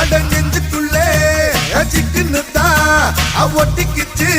அட நெஞ்சுக்குள்ளே சிக்குன்னு தான் ஒட்டிக்கிச்சு.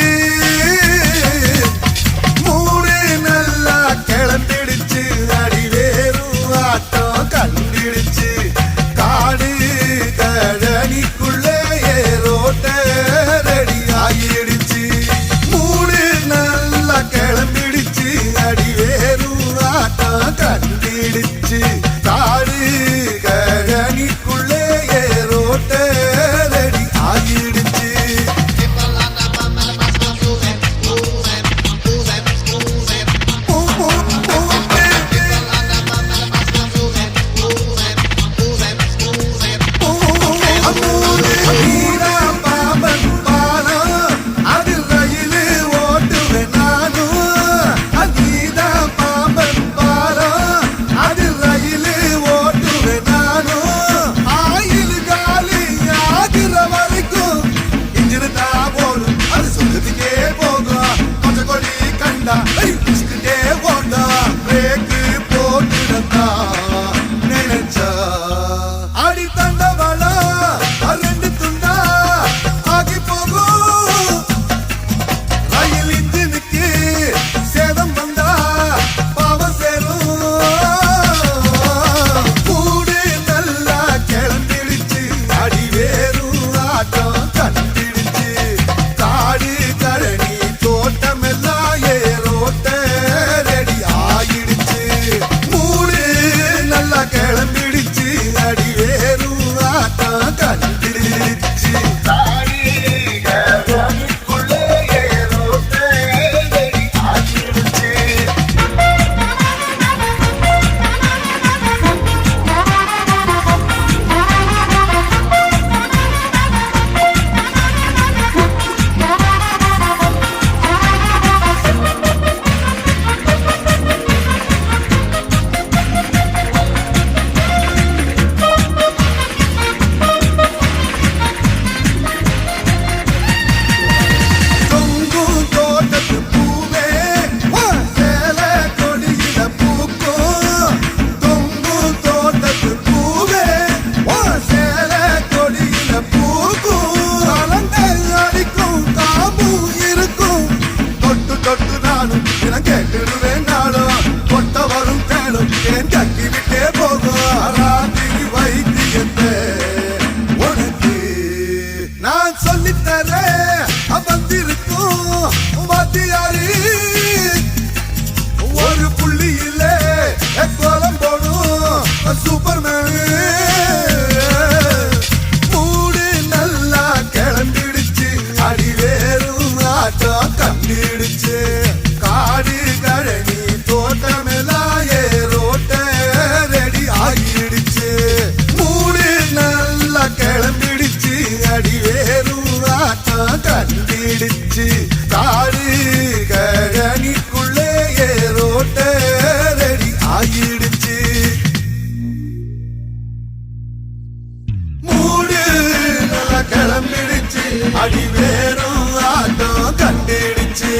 Oh. Ooh. கண்டுடிச்சு அடி வேறும் ஆட்டம் கண்டுடிச்சு